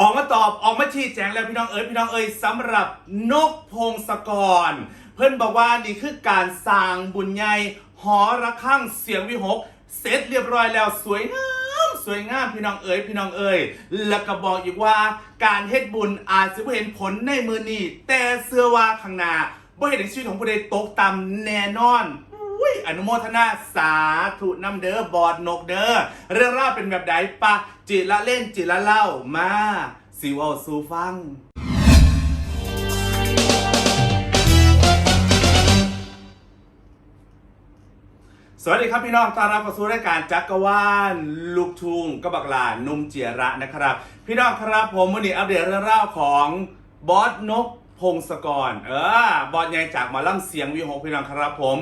ออกมาตอบออกมาชี้แจงแล้วพี่น้องเอ๋ยพี่น้องเอ๋ยสำหรับนกพงศกร เพื่อนบอกว่านี่คือการสร้างบุญใหญ่หอระฆังเสียงวิหกเสร็จเรียบร้อยแล้วสวยงามสวยงามพี่น้องเอ๋ยพี่น้องเอ๋ยแล้วก็บอกอีกว่าการเฮ็ดบุญอาจจะไม่เห็นผลในมือนี้แต่เสื้อว่าข้างหน้าบ่เห็นในชีวิตของผู้ใดตกต่ำแน่นอน ยอนุโมทนาสาธุน้ำเด้อบอดนกเด้อเรื่องราวเป็นแบบใดปะจิละเล่นจิละเล่ามาสิเวาสูฟังสวัสดีครับพี่น้องต้อนรับเข้าสู่รายการจักรวาลลูกทุ่งกบักลานุ่มเจียระนะครับ พี่น้องครับผมวันนี้อัปเดตเรื่องราวของบอสนก พงศกร เออบอสใหญ่จากหมาล่ำเสียงวิหกพี่น้องครับผม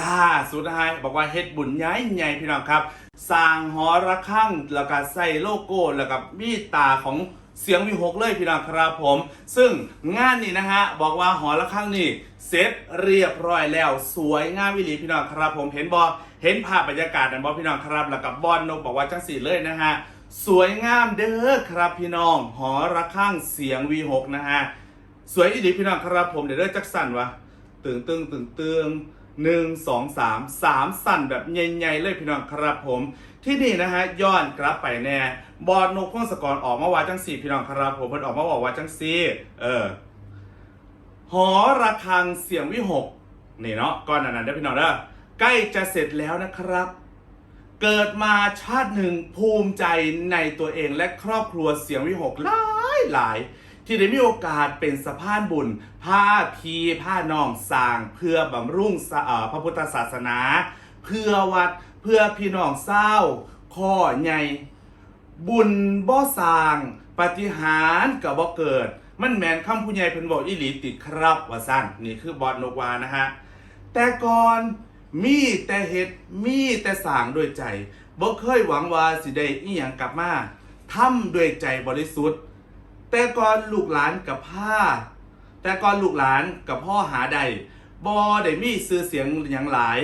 ล่าสุดนะฮะบอกว่าเฮ็ดบุญใหญ่ใหญ่พี่น้องครับ สร้างหอระฆังแล้วก็ใส่โลโก้แล้วก็มีตาของเสียงวีหกเลยพี่น้องครับผม ซึ่งงานนี้นะฮะบอกว่าหอระฆังนี่เสร็จเรียบร้อยแล้วสวยงามวิลีพี่น้องครับผมเห็นบอเห็นภาพบรรยากาศนันบอพี่น้องครับแล้วกับบอลนกบอกว่าจังสีเลยนะฮะสวยงามเด้อครับพี่น้อง หอระฆังเสียงวีหกนะฮะ สวยอีดีพี่น้องครับผมเดี๋ยวเด้อจักสั่นวะตึงตึงตึงตึงหนึ่งสองสามสามสั่นแบบใหญ่ๆเลยพี่น้องครับผม ที่นี่นะฮะย้อนกลับไปแน่บอดนกพงศกรออกมาว่าจังสี่พี่น้องครับผมเพิ่นออกมาบอกว่าจังสี่เออหอระฆังเสียงวิหกนี่เนาะก้อนนั้นๆได้พี่น้องเด้อใกล้จะเสร็จแล้วนะครับ เกิดมาชาติหนึ่งภูมิใจในตัวเองและครอบครัวเสียงวิหกหลายหลาย ที่ได้มีโอกาสเป็นสะพานบุญผ้าพีผ้าน้องสร้าง เพื่อบำรุงพระพุทธศาสนา เพื่อวัดเพื่อพี่น้องเศร้าข้อใหญ่บุญบ่สร้างปฏิหารกับบ่เกิด มันแมนคำผู้ใหญ่เพิ่นบอกอีหลีติดครับว่าสั้นนี่คือบอดนกวานะฮะ แต่ก่อนมีแต่เฮ็ดมีแต่สางด้วยใจบ่เคยหวังว่าสิได้อีหยังกลับมาทำด้วยใจบริสุทธิ์ แต่ก่อนลูกหลานกับผ้า แต่ก่อนลูกหลานกับพ่อหาใดบ่ได้มีซื้อเสียงอย่างหลาย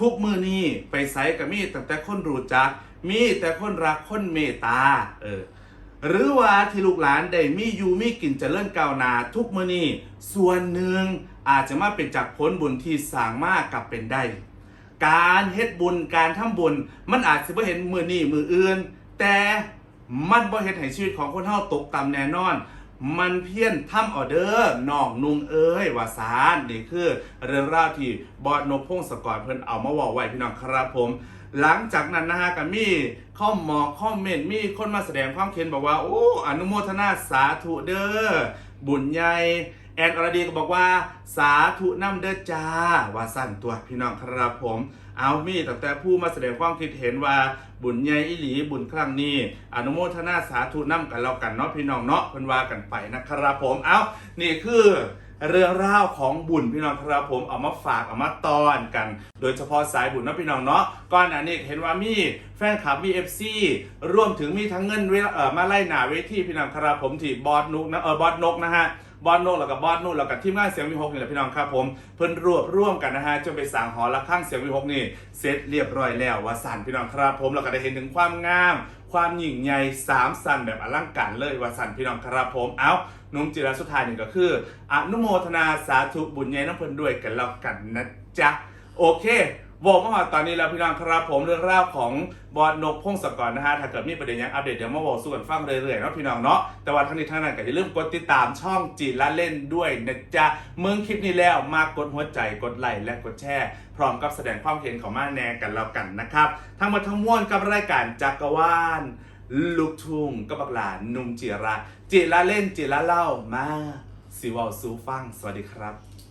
ทุกมือนี้ไปไสกับมีแตั้งแต่คนรู้จัก มีแต่คนรักคนเมตตาเออหรือว่าที่ลูกหลานได้มีอยู่มีกินจะเริญก้าวนาทุกมือนี้ส่วนหนึ่งอาจจะมาเป็นจากผลบุญที่สางมากกับเป็นได้ การเฮ็ดบุญการทำบุญ มันอาจจะบ่เห็นมือนี้มืออื่น แต่ มันบ่เฮ็ดให้ชีวิตของคนเฮาตกต่ำแน่นอน มันเพี้ยนทำออเดอร์น้องนุ่งเอ้ยว่าสารนี่คือเรื่องราวที่บอดนกพงศกรเพิ่นเอามาบอกไว้พี่น้องครับผม หลังจากนั้นนะฮะก็มีข้อมอคอมเมนต์มีคนมาแสดงความเห็นบอกว่าโอ้อนุโมทนาสาธุเด้อบุญใหญ่ แอนอรดีก็บอกว่า สาธุน้ำเด้อจ้า ว่าสั่นตัวพี่น้องครับผม เอามีตั้งแต่ผู้มาแสดงความคิดเห็นว่าบุญใหญ่อิหลีบุญครั้งนี้ อนุโมทนาสาธุน้ำกันแล้วกันเนาะพี่น้องเนาะเพิ่นว่ากันไปนะครับผม เอานี่คือเรื่องราวของบุญพี่น้องครับผมเอามาฝากเอามาตอนกัน โดยเฉพาะสายบุญนะพี่น้องเนาะก่อนอันนี้เห็นว่ามีแฟนคลับมีเอฟซีรวมถึงมีทั้งเงินเวลาเออมาไล่หนาเวทีพี่น้องครับผมที่บอสนุกนะเออบอสนกนะฮะ บอสนกแล้วก็บบอสนุ่นแล้วก็ทีมงานเสียงวิหกนี่แหละพี่น้องครับผมเพิ่นรวบร่วมกันนะฮะจนไปสั่งหอระฆังเสียงวิหกนี่เสร็จเรียบร้อยแล้วว่าสั่นพี่น้องครับผมเราก็ได้เห็นถึงความงาม ความยิ่งใหญ่สามสั่นแบบอลังการเลยว่าสั่นพี่น้องครับผมเอานุ่มจิราสุดท้ายนี่ก็คืออนุโมทนาสาธุบุญใหญ่น้ำเพลินด้วยกันแล้วกันนะจ๊ะโอเค บอกมาตอนนี้แล้วพี่น้องครับผมเรื่องราวของบอลนกพงศกรนะฮะถ้าเกิดมีประเด็นยังอัปเดตเดี๋ยวมาบอกสู่กันฟังเรื่อยๆเนาะพี่น้องเนาะแต่ว่าทั้งนี้ทั้งนั้นก็อย่าลืมกดติดตามช่องจีนละเล่นด้วยนะจ๊ะเมืองคลิปนี้แล้วมากดหัวใจกดไลค์และกดแชร์พร้อมกับแสดงความเห็นของมาแนกันแล้วกันนะครับทั้งหมดทั้งมวลกับรายการจักรวาลลูกทุ่งกับบักหลานนุ่มจิระจิระเล่นจิระเล่ามาสิวาซูฟังสวัสดีครับ